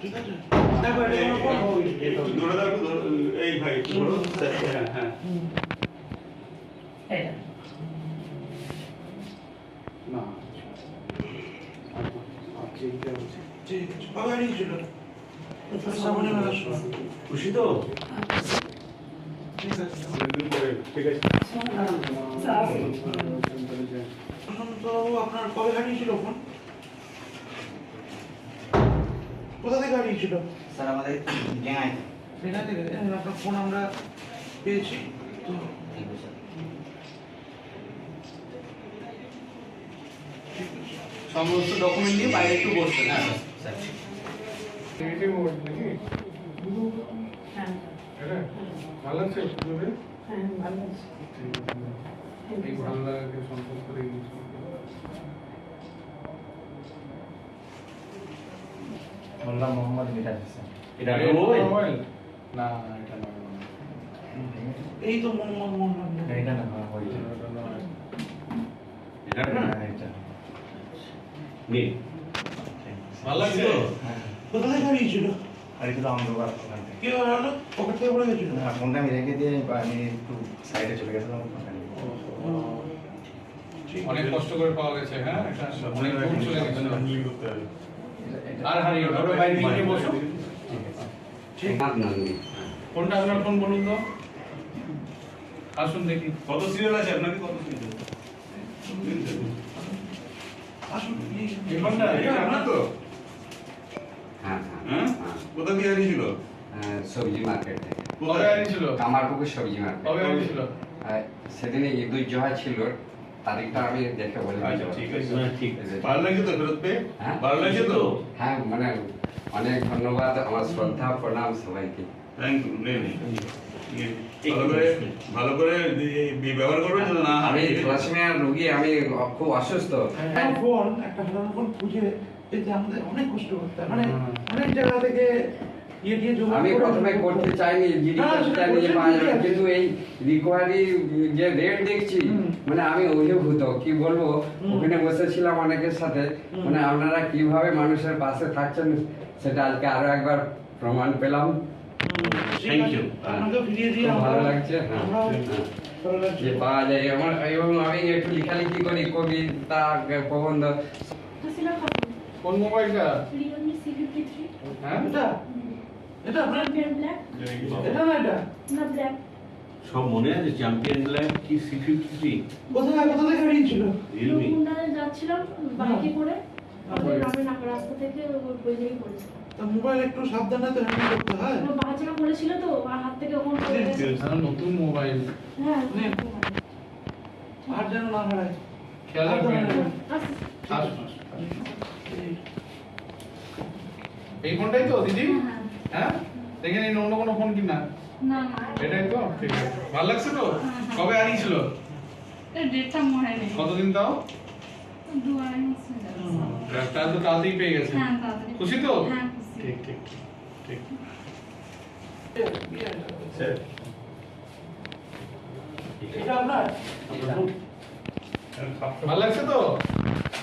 ঠিক আছে এটা আমার ফোন একটু ধরে দাও এই ভাই ধরো হ্যাঁ হ্যাঁ না আচ্ছা। ঠিক আছে। খুশি তো ঠিক আছে ঠিক আছে আপনার কবে হারিয়েছিল ফোন? কোথা থেকে হারিয়েছিল? স্যার আমাদের ডেঙ্গাই বেনা থেকে? হ্যাঁ, আপনার ফোন আমরা পেয়েছি। তো ঠিক আছে সমস্ত ডকুমেন্ট নিয়ে বাইরে একটু বসবেন হ্যাঁ স্যার নেগেটিভ মোড নাকি? হ্যাঁ ভালো লাগছে হ্যাঁ ভালো আছে। এই ভালো লাগাকে সম্পর্ক মোল্লা মোহাম্মদ মিরাজ হোসেন এটা ওই? না এটা না এই তো মন মন মন। এটা না এটা এটা না? হ্যাঁ, এটা নে। ভালো লাগছে? তো কোথা থেকে হারিয়েছিল থেকে। কি হলো পকেট থেকে পড়ে গেছিল? না, ফোনটা আমি রেখে দিয়ে আমি একটু সাইডে চলে গেছিলাম অনেক কষ্ট করে পাওয়া গেছে হ্যাঁ? এটা অনেক চলে গেছিল আর হারিয়ে ওটা বাইরে নিয়ে বসো। ঠিক কোনটা আপনার ফোন বলুন তো? আসুন দেখি। কত সিরিয়াল আছে আপনাকে কত সিরিয়াল আসুন। এই- এই ফোনটা এটা আপনার তো। হ্যাঁ কোথা দিয়ে হারিয়েছিল সবজি মার্কেট থেকে। কবে হারিয়েছিল কামারপুকুর সবজি মার্কেট কবে সেদিনে ঈদুল জোহা ছিল। তারিখটা আমি দেখে বলে আচ্ছা পারব। ঠিক আছে। হ্যাঁ, ঠিক আছে। ভালো লাগছে তো ফেরত পেয়ে? হ্যাঁ। ভালো তো? হ্যাঁ মানে অনেক ধন্যবাদ আমার শ্রদ্ধা প্রণাম সবাইকে। থ্যাংক ইউ নে নে ভালো করে ভালো করে এই- এই ব্যবহার করবেন না আমি হারিয়ে রোগী আমি খুব অসুস্থ। একটা ফোন একটা ফোন খুঁজে পেতে আমাদের অনেক কষ্ট করতে মানে অনেক জায়গা থেকে আমি প্রথমে করতে চাইনি সেটা চাইনি যে আছে। কিন্তু এই রিকোয়ারি যে রেট দেখছি মানে আমি অভিভূত কি বলব? ওখানে বসেছিলাম অনেকের সাথে মানে আপনারা কীভাবে মানুষের পাশে থাকছেন সেটা আজকে আরও একবার প্রমাণ পেলাম। ভালো লাগছে হ্যাঁ। ভালো লাগছে। যে পাওয়া যায় এবং আমি একটু লেখালেখি করি কবিতা প্রবন্ধ। কোন মোবাইলটা? হ্যাঁ? এটা চ্যাম্পিয়ন ব্ল্যাক এটা না এটা? না ব্ল্যাক সব মনে আছে চ্যাম্পিয়ন ল্যাব কি সি ফিফটি থ্রি কোথায় কোথা থেকে হারিয়েছিল? রিয়েলমি যাচ্ছিলাম বাইকে করে। আমাদের হ্যাঁ। গ্রামের রাস্তা থেকে ওই বইলেই পড়েছিল মোবাইল একটু সাবধানে তো হ্যান্ডেল করতে হয়। আমার বাচ্চারা তো আর হাত থেকে ওখানে পড়ে গেছে। হ্যাঁ, নতুন মোবাইল হ্যাঁ। আর যেন না হারায়। খেয়াল রাখবেন আচ্ছা। আসুন এই ফোনটাই তো দিদি? হ্যাঁ? দেখে নিন অন্য কোনো ফোন কিনা এটাই তো ঠিক আছে ভালো লাগছে তো? হ্যাঁ, হ্যাঁ। কবে নেই। কতদিন তাও? হয়ে তো তাড়াতাড়ি পেয়ে গেছে। হ্যাঁ খুশি তো? হ্যাঁ ঠিক ঠিক ঠিক ভালো লাগছে তো?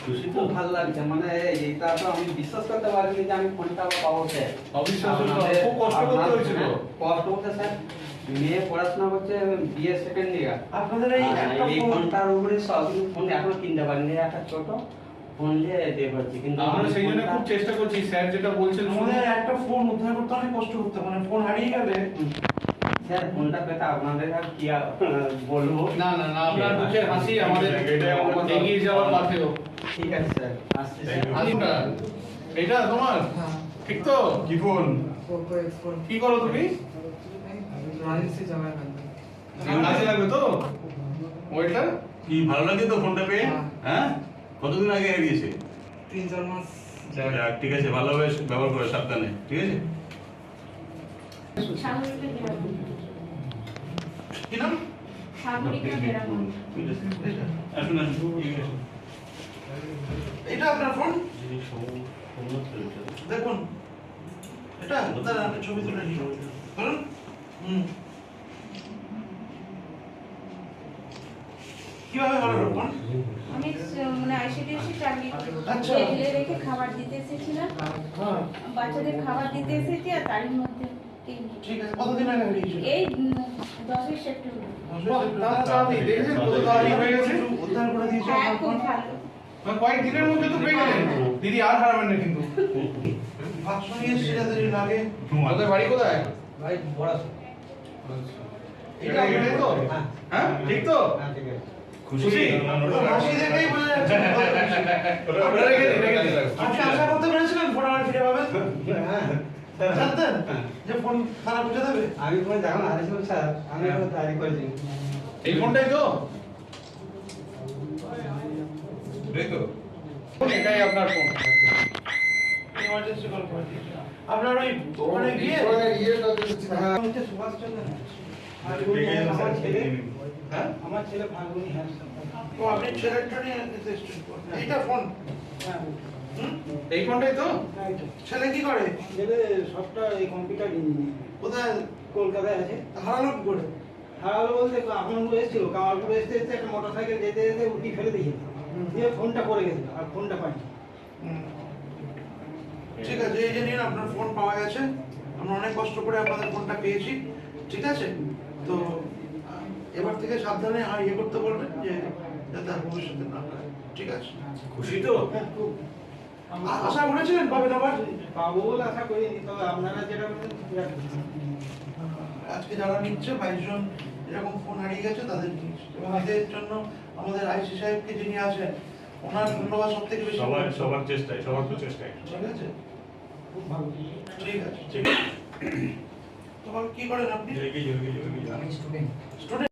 খুশি তো? ভালো লাগছে। মানে এইটা তো আমি বিশ্বাস করতে পারিনি যে আমি ফোনটা পাবো স্যার অবিশ্বাস্য আপনাদের- খুব কষ্ট করতে হয়েছিল। হ্যাঁ, কষ্ট করতে স্যার। মেয়ে পড়াশোনা করছে বিএ সেকেন্ড ইয়ার আপনাদের এই এই ফোনটার উপরে সব ফোন এখনও কিনতে পারিনি। একটা ছোট ফোন নিয়ে দিয়ে করছি। কিন্তু আমরা সেই জন্য খুব চেষ্টা করছি। স্যার যেটা বলছেন আমাদের একটা ফোন উদ্ধার করতে অনেক কষ্ট করতে মানে ফোন হারিয়ে গেলে স্যার ফোনটা পেতে আপনাদের আর কি আর বলব? না না না আপনার মুখের হাসি আমাদের আমাদের- এগিয়ে যাওয়ার পাথেও ঠিক আছে স্যার। আসছি এটা তোমার? ঠিক তো? কি ফোন। কি করো তুমি? কাজে লাগবে। তো? ওইটা? কি ভালো লাগে তো ফোনটা পেয়ে? হ্যাঁ। কতদিন আগে হারিয়েছে? তিন চার মাস ঠিক আছে ভালোভাবে ব্যবহার করে সাবধানে ঠিক আছে? কি নাম? আসুন আসুন। এটা আপনার ফোন দেখুন এটা দাঁড়ান আমি ছবি তুলে নিই ধরুন হুম। কীভাবে আমি মানে আইসিডিএসি চাকরি আচ্ছা। টেবিলে রেখে খাবার দিতে এসেছিলাম। হ্যাঁ। বাচ্চাদের খাবার দিতে এসেছি আর তারই মধ্যে এই ঠিক আছে কতদিন আগে এই দশই সেপ্টেম্বর। তাড়াতাড়ি, দেখেছেন কত তাড়াতাড়ি হয়ে গেছে? উদ্ধার করে দিয়েছে খুব ভালো। কয়েক দিনের মধ্যে তো পেয়ে গেলেন। দিদি আর হারাবেন না কিন্তু। বাক্স নিয়ে এসেছে যাদের লাগে তোদের বাড়ি কোথায়? ভাই বড় এটা এটাই তো? হ্যাঁ। ঠিক তো? খুশি? হাসি দেখেই বোঝা যাচ্ছে। ওটা রেখে রেখে দিন। আপনি আশা করতে পেরেছিলেন? ফোন আমার ফিরে পাবেন? জানতেন যে ফোন খারাপ বুঝে দেবে? আমি কোনো যখন হারিয়েছিলাম স্যার আমি কোনো তৈরি করেছি। এই ফোনটাই তো? এই তো? এটাই আপনার ফোন ইমার্জেন্সি কল করে আপনার ওই ওখানে গিয়ে হচ্ছে সুভাষচন্দ্র আর আমার ছেলে হ্যাঁ? আমার ছেলে হ্যাঁ ও আপনি ফোন হ্যাঁ। এই ফোনটাই তো? ছেলে কি করে? ছেলে সফটওয়্যার এই কম্পিউটার ইঞ্জিনিয়ার কোথায়? কলকাতায় আছে। হারালো কি করে। হারালো বলতে আপনার এসেছিল কামালপুর এসতে এসতে একটা মোটর সাইকেল যেতে যেতে উঠি ফেলে দিয়েছিল দিয়ে ফোনটা পড়ে গেছিল আর ফোনটা পাইনি। হুম। ঠিক আছে এই যে নিন আপনার ফোন পাওয়া গেছে। আমরা অনেক কষ্ট করে আপনাদের ফোনটা পেয়েছি ঠিক আছে? তো এবার থেকে সাবধানে আর ইয়ে করতে বলবেন যে যাতে আর ভবিষ্যতে না হয়। ঠিক আছে? খুশি তো? হ্যাঁ, খুব। আশা করেছিলেন পাবেন আবার? পাবো বলে আশা করিনি তবে আপনারা যেটা আজকে যারা নিচ্ছে বাইশ জন এরকম ফোন হারিয়ে গেছে তাদের এবং এদের জন্য আমাদের আইসি সাহেবকে যিনি আছেন ওনার ধন্যবাদ সব থেকে বেশি। সবার সবার চেষ্টায় সবার তো চেষ্টায়। ঠিক আছে? খুব ভালো। ঠিক আছে। ঠিক আছে। তোমার কি করেন আপনি? স্টুডেন্ট